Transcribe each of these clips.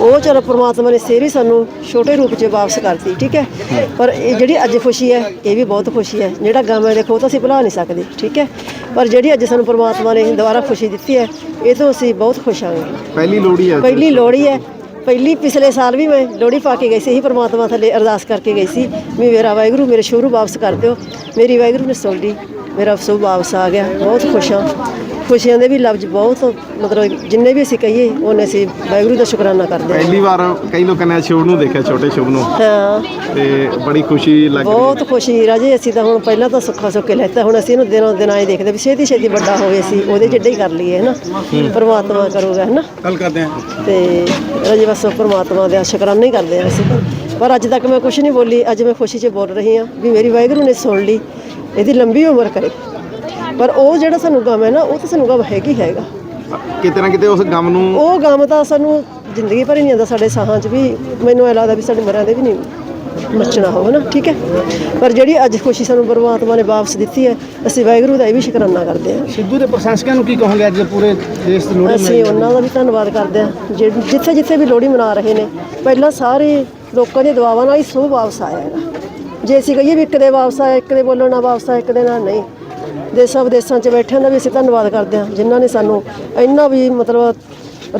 ਉਹ ਚਲੋ ਪ੍ਰਮਾਤਮਾ ਨੇ ਸੇਰੀ ਸਾਨੂੰ ਛੋਟੇ ਰੂਪ 'ਚ ਵਾਪਸ ਕਰਤੀ ਠੀਕ ਹੈ? ਪਰ ਇਹ ਜਿਹੜੀ ਅੱਜ ਖੁਸ਼ੀ ਹੈ ਇਹ ਵੀ ਬਹੁਤ ਖੁਸ਼ੀ ਹੈ। ਜਿਹੜਾ ਗਮ ਹੈ ਦੇਖੋ ਉਹ ਤਾਂ ਅਸੀਂ ਭੁਲਾ ਨਹੀਂ ਸਕਦੇ ਠੀਕ ਹੈ? ਪਰ ਜਿਹੜੀ ਅੱਜ ਸਾਨੂੰ ਪ੍ਰਮਾਤਮਾ ਨੇ ਦੁਬਾਰਾ ਖੁਸ਼ੀ ਦਿੱਤੀ ਹੈ ਇਹ ਤੋਂ ਅਸੀਂ ਬਹੁਤ ਖੁਸ਼ ਹਾਂ। ਪਹਿਲੀ ਲੋਹੜੀ ਹੈ ਪਹਿਲੀ ਲੋਹੜੀ ਹੈ। ਪਹਿਲੀ ਪਿਛਲੇ ਸਾਲ ਵੀ ਮੈਂ ਲੋਹੜੀ ਪਾ ਕੇ ਗਈ ਸੀ ਇਹੀ ਪ੍ਰਮਾਤਮਾ ਥੱਲੇ ਅਰਦਾਸ ਕਰਕੇ ਗਈ ਸੀ ਵੀ ਮੇਰਾ ਵਾਹਿਗੁਰੂ ਮੇਰੇ ਸ਼ੁਰੂ ਵਾਪਸ ਕਰ ਦਿਓ। ਮੇਰੀ ਵਾਹਿਗੁਰੂ ਨੇ ਸੁਣ ਲਈ ਮੇਰਾ ਅਫਸੋਸ ਵਾਪਸ ਆ ਗਿਆ ਬਹੁਤ ਖੁਸ਼ ਹਾਂ। ਖੁਸ਼ੀਆਂ ਦੇ ਵੀ ਲਫ਼ਜ਼ ਬਹੁਤ ਮਤਲਬ ਜਿੰਨੇ ਵੀ ਅਸੀਂ ਕਹੀਏ ਉਹਨੇ ਅਸੀਂ ਵਾਹਿਗੁਰੂ ਦਾ ਸ਼ੁਕਰਾਨਾ ਕਰਦੇ ਹਾਂ। ਪਹਿਲੀ ਵਾਰ ਕਈ ਲੋਕਾਂ ਨੇ ਸ਼ੁਭ ਨੂੰ ਦੇਖਿਆ ਛੋਟੇ ਸ਼ੁਭ ਨੂੰ। ਹਾਂ। ਤੇ ਬੜੀ ਖੁਸ਼ੀ ਲੱਗ ਰਹੀ ਬਹੁਤ ਖੁਸ਼ੀ ਰਾਜੇ ਅਸੀਂ ਤਾਂ ਹੁਣ ਪਹਿਲਾਂ ਤਾਂ ਸੁੱਖਾ ਸੁੱਕੇ ਲੈਤਾ ਹੁਣ ਅਸੀਂ ਇਹਨੂੰ ਦਿਨੋਂ ਦਿਨ ਆਏ ਦੇਖਦੇ ਵੀ ਛੇਤੀ ਛੇਤੀ ਵੱਡਾ ਹੋਵੇ ਅਸੀਂ ਉਹਦੇ ਜਿੱਡਾ ਹੀ ਕਰ ਲਈਏ ਹਨਾ? ਪਰਮਾਤਮਾ ਕਰੂਗਾ ਹਨਾ? ਕੱਲ ਕਰਦੇ ਹਾਂ। ਤੇ ਰਾਜੇ ਬਸ ਪਰਮਾਤਮਾ ਦਾ ਸ਼ੁਕਰਾਨਾ ਹੀ ਕਰਦੇ ਹਾਂ ਅਸੀਂ। ਪਰ ਅੱਜ ਤੱਕ ਮੈਂ ਕੁਝ ਨਹੀਂ ਬੋਲੀ ਅੱਜ ਮੈਂ ਖੁਸ਼ੀ 'ਚ ਬੋਲ ਰਹੀ ਹਾਂ ਵੀ ਮੇਰੀ ਵਾਹਿਗੁਰੂ ਨੇ ਸੁਣ ਲਈ ਇਹਦੀ ਲੰਬੀ ਉਮਰ ਕਰੇ। ਪਰ ਉਹ ਜਿਹੜਾ ਸਾਨੂੰ ਗਮ ਹੈ ਨਾ ਉਹ ਤਾਂ ਸਾਨੂੰ ਗਮ ਹੈਗੀ ਹੈਗਾ। ਕਿਤੇ ਨਾ ਕਿਤੇ ਉਸ ਗਮ ਨੂੰ ਉਹ ਗਮ ਤਾਂ ਸਾਨੂੰ ਜ਼ਿੰਦਗੀ ਭਰ ਹੀ ਨਹੀਂ ਆਉਂਦਾ ਸਾਡੇ ਸਾਹਾਂ 'ਚ ਵੀ ਮੈਨੂੰ ਇਹ ਲੱਗਦਾ ਵੀ ਸਾਡੇ ਮਰਿਆਂ ਦੇ ਵੀ ਨਹੀਂ ਮੱਚਣਾ ਹੋਵੇ ਨਾ ਠੀਕ ਹੈ? ਪਰ ਜਿਹੜੀ ਅੱਜ ਖੁਸ਼ੀ ਸਾਨੂੰ ਪਰਮਾਤਮਾ ਨੇ ਵਾਪਸ ਦਿੱਤੀ ਹੈ ਅਸੀਂ ਵਾਹਿਗੁਰੂ ਦਾ ਇਹ ਵੀ ਸ਼ੁਕਰਾਨਾ ਕਰਦੇ ਹਾਂ। ਸਿੱਧੂ ਦੇ ਪ੍ਰਸ਼ੰਸਕਾਂ ਨੂੰ ਕੀ ਕਹੋਗੇ ਅੱਜ ਪੂਰੇ ਦੇਸ਼ ਦੀ ਲੋਹੜੀ ਅਸੀਂ ਉਹਨਾਂ ਦਾ ਵੀ ਧੰਨਵਾਦ ਕਰਦੇ ਹਾਂ ਜਿ- ਜਿੱਥੇ ਜਿੱਥੇ ਵੀ ਲੋਹੜੀ ਮਨਾ ਰਹੇ ਨੇ ਪਹਿਲਾਂ ਸਾਰੇ ਲੋਕਾਂ ਦੀਆਂ ਦੁਆਵਾਂ ਨਾਲ ਹੀ ਸੋ ਵਾਪਸ ਆਇਆ ਹੈਗਾ। ਜੇ ਅਸੀਂ ਕਹੀਏ ਵੀ ਇੱਕ ਦੇ ਵਾਪਸ ਆਇਆ ਇੱਕ ਦੇ ਬੋਲਣ ਨਾਲ ਵਾਪਸ ਆਇਆ ਇੱਕ ਦੇ ਨਾਲ ਨਹੀਂ ਦੇਸਾਂ ਵਿਦੇਸਾਂ 'ਚ ਬੈਠਿਆਂ ਦਾ ਵੀ ਅਸੀਂ ਧੰਨਵਾਦ ਕਰਦੇ ਹਾਂ ਜਿਨ੍ਹਾਂ ਨੇ ਸਾਨੂੰ ਇੰਨਾ ਵੀ ਮਤਲਬ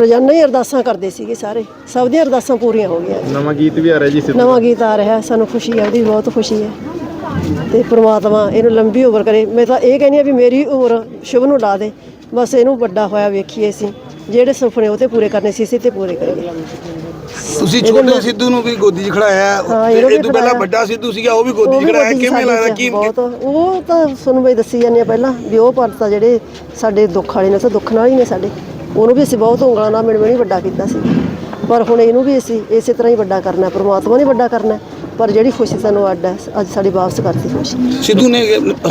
ਰੋਜ਼ਾਨਾ ਹੀ ਅਰਦਾਸਾਂ ਕਰਦੇ ਸੀਗੇ ਸਾਰੇ। ਸਭ ਦੀਆਂ ਅਰਦਾਸਾਂ ਪੂਰੀਆਂ ਹੋ ਗਈਆਂ। ਨਵਾਂ ਗੀਤ ਵੀ ਆ ਰਿਹਾ ਜੀ ਸਿੱਧੂ ਨਵਾਂ ਗੀਤ ਆ ਰਿਹਾ ਸਾਨੂੰ ਖੁਸ਼ੀ ਹੈ ਉਹਦੀ ਬਹੁਤ ਖੁਸ਼ੀ ਹੈ। ਤੇ ਪ੍ਰਮਾਤਮਾ ਇਹਨੂੰ ਲੰਬੀ ਉਮਰ ਕਰੇ। ਮੈਂ ਤਾਂ ਇਹ ਕਹਿੰਦੀ ਆ ਵੀ ਮੇਰੀ ਉਮਰ ਸ਼ੁਭ ਨੂੰ ਲਾ ਦੇ। ਬਸ ਇਹਨੂੰ ਵੱਡਾ ਹੋਇਆ ਵੇਖੀਏ ਅਸੀਂ। ਜਿਹੜੇ ਸੁਪਨੇ ਉਹ ਤੇ ਪੂਰੇ ਕਰਨੇ ਸੀ ਅਸੀਂ ਤੇ ਪੂਰੇ ਕਰੀਏ। ਤੁਸੀਂ ਛੋਟੇ ਸਿੱਧੂ ਨੂੰ ਵੀ ਗੋਦੀ 'ਚ ਖੜਾਇਆ ਇਹ ਤੋਂ ਪਹਿਲਾਂ। ਵੱਡਾ ਸਿੱਧੂ ਸੀਗਾ ਉਹ ਵੀ ਗੋਦੀ 'ਚ ਖੜਾਇਆ ਕਿਵੇਂ ਲੱਗਦਾ ਕੀ ਬਹੁਤ। ਉਹ ਤਾਂ ਤੁਹਾਨੂੰ ਬਈ ਦੱਸੀ ਜਾਂਦੀ ਆ ਪਹਿਲਾਂ ਵੀ ਉਹ ਪਰ ਤਾਂ ਜਿਹੜੇ ਸਾਡੇ ਦੁੱਖ ਵਾਲੇ ਨੇ ਤਾਂ ਦੁੱਖ ਨਾਲ ਹੀ ਨੇ ਸਾਡੇ। ਉਹਨੂੰ ਵੀ ਅਸੀਂ ਬਹੁਤ ਉਂਗਲਾਂ ਨਾਲ ਮਿਣ ਮਿਣੀ ਵੱਡਾ ਕੀਤਾ ਸੀ। ਪਰ ਹੁਣ ਇਹਨੂੰ ਵੀ ਅਸੀਂ ਇਸੇ ਤਰ੍ਹਾਂ ਹੀ ਵੱਡਾ ਕਰਨਾ ਪ੍ਰਮਾਤਮਾ ਨੇ ਵੱਡਾ ਕਰਨਾ। ਪਰ ਜਿਹੜੀ ਖੁਸ਼ੀ ਸਾਨੂੰ ਅੱਡ ਹੈ ਅੱਜ ਸਾਡੀ ਵਾਪਸ ਕਰਤੀ ਖੁਸ਼ੀ। ਸਿੱਧੂ ਨੇ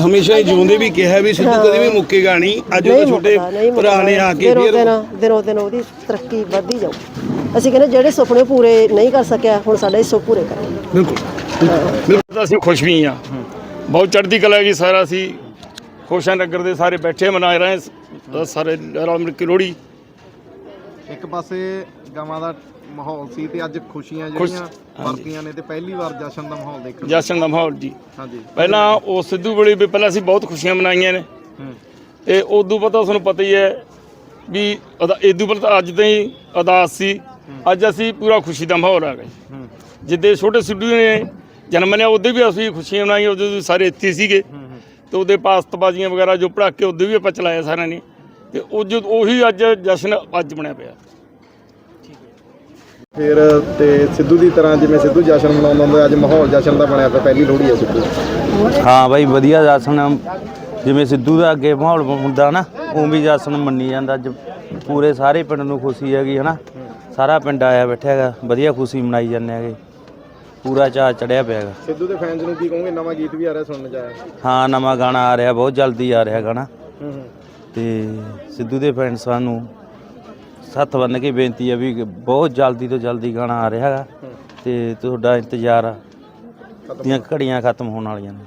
ਹਮੇਸ਼ਾ ਹੀ ਜਿਉਂਦੇ ਵੀ ਕਿਹਾ ਵੀ ਸਿੱਧੂ ਕਦੇ ਵੀ ਮੁੱਕੇਗਾ ਨਹੀਂ। ਅੱਜ ਉਹਦੇ ਛੋਟੇ ਭਰਾ ਨੇ ਆ ਕੇ ਦਿਨੋਂ ਫਿਰ ਦਿਨ ਦਿਨੋਂ ਦਿਨ ਉਹਦੀ ਤਰੱਕੀ ਵੱਧਦੀ ਜਾਊ। ਅਸੀਂ ਕਹਿੰਦੇ ਜਿਹੜੇ ਸੁਪਨੇ ਪੂਰੇ ਨਹੀਂ ਕਰ ਸਕਿਆ ਹੁਣ ਸਾਡਾ ਇਹ ਸੁਪਨੇ ਪੂਰੇ ਕਰੇ ਬਿਲਕੁਲ। ਤਾਂ ਅਸੀਂ ਖੁਸ਼ ਵੀ ਹਾਂ। ਬਹੁਤ ਚੜ੍ਹਦੀ ਕਲਾ ਹੈਗੀ ਸਾਰਾ ਅਸੀਂ। ਖੁਸ਼ਾਂ ਨਗਰ ਦੇ ਸਾਰੇ ਬੈਠੇ ਮਨਾ ਰਹੇ ਸਾਰੇ ਰਲ ਮਿਲ ਕੇ ਲੋਹੜੀ ਇੱਕ ਪਾਸੇ ਗਾਵਾਂ ਦਾ ਮਾਹੌਲ ਸੀ ਤੇ ਅੱਜ ਖੁਸ਼ੀਆਂ ਖੁਸ਼- ਜਿਹੜੀਆਂ ਵਰਤੀਆਂ ਨੇ ਤੇ ਪਹਿਲੀ ਵਾਰ ਜਸ਼ਨ ਦਾ ਮਾਹੌਲ ਦੇਖਣ ਜਸ਼ਨ ਦਾ ਮਾਹੌਲ ਜੀ। ਹਾਂਜੀ। ਪਹਿਲਾਂ ਉਹ ਸਿੱਧੂ ਵੇਲੇ ਵੀ ਪਹਿਲਾਂ ਅਸੀਂ ਬਹੁਤ ਖੁਸ਼ੀਆਂ ਮਨਾਈਆਂ ਨੇ। ਤੇ ਉਦੋਂ ਪਤਾ ਤੁਹਾਨੂੰ ਪਤਾ ਹੀ ਹੈ ਵੀ ਇਦੋਂ ਪਹਿਲਾਂ ਅੱਜ ਤਾਂ ਹੀ ਅਦਾਸ ਸੀ। ਅੱਜ ਅਸੀਂ ਪੂਰਾ ਖੁਸ਼ੀ ਦਾ ਮਾਹੌਲ ਆ ਗਏ। ਜਿੱਦੇ ਛੋਟੇ ਸਿੱਧੂ ਨੇ ਜਨਮ ਲਿਆ ਉਹਦੇ ਵੀ ਅਸੀਂ ਖੁਸ਼ੀਆਂ ਮਨਾਈਆਂ ਉਦੋਂ ਵੀ ਸਾਰੇ ਇੱਥੇ ਸੀਗੇ। ਤੇ ਉਹਦੇ ਪਾਸਤਬਾਜ਼ੀਆਂ ਵਗੈਰਾ ਜੋ ਪੜਾਕੇ ਉਹਦੇ ਵੀ ਆਪਾਂ ਚਲਾਏ ਸਾਰਿਆਂ ਨੇ। ਤੇ ਉਹ ਜੋ ਉਹੀ ਅੱਜ ਜਸ਼ਨ ਅੱਜ ਬਣਿਆ ਪਿਆ। ਫਿਰ ਤੇ ਸਿੱਧੂ ਦੀ ਤਰ੍ਹਾਂ ਜਿਵੇਂ ਸਿੱਧੂ ਜਸ਼ਨ ਮਨਾਉਂਦਾ ਹੁੰਦਾ ਅੱਜ ਮਾਹੌਲ ਜਸ਼ਨ ਦਾ ਬਣਿਆ ਪਿਆ ਪਹਿਲੀ ਲੋਹੜੀ ਹੈ ਸਿੱਧੂ ਹਾਂ ਬਾਈ ਵਧੀਆ ਜਸ਼ਨ ਜਿਵੇਂ ਸਿੱਧੂ ਦਾ ਅੱਗੇ ਮਾਹੌਲ ਹੁੰਦਾ ਨਾ ਉਵੇਂ ਵੀ ਜਸ਼ਨ ਮੰਨੀ ਜਾਂਦਾ। ਅੱਜ ਪੂਰੇ ਸਾਰੇ ਪਿੰਡ ਨੂੰ ਖੁਸ਼ੀ ਹੈਗੀ ਹਨਾ। ਸਾਰਾ ਪਿੰਡ ਆਇਆ ਬੈਠਾ ਹੈਗਾ ਵਧੀਆ ਖੁਸ਼ੀ ਮਨਾਈ ਜਾਂਦੇ ਹੈਗੇ। ਪੂਰਾ ਚਾਅ ਚੜਿਆ ਪਿਆ ਹੈਗਾ। ਸਿੱਧੂ ਦੇ ਫੈਨਸ ਨੂੰ ਕੀ ਕਹੋਗੇ? ਨਵਾਂ ਗੀਤ ਵੀ ਆ ਰਿਹਾ ਸੁਣਨ ਚ ਆਇਆ। ਹਾਂ ਨਵਾਂ ਗਾਣਾ ਆ ਰਿਹਾ ਬਹੁਤ ਜਲਦੀ ਆ ਰਿਹਾ ਗਾਣਾ ਹੂੰ ਹੂੰ। ਤੇ ਸਿੱਧੂ ਦੇ ਫੈਨਸਾਂ ਨੂੰ ਸੱਤ ਬੰਨ ਕੇ ਬੇਨਤੀ ਹੈ ਵੀ ਬਹੁਤ ਜਲਦੀ ਤੋਂ ਜਲਦੀ ਗਾਣਾ ਆ ਰਿਹਾ ਹੈਗਾ ਤੇ ਤੁਹਾਡਾ ਇੰਤਜ਼ਾਰ ਆ। ਦੀਆਂ ਘੜੀਆਂ ਖਤਮ ਹੋਣ ਵਾਲੀਆਂ ਨੇ।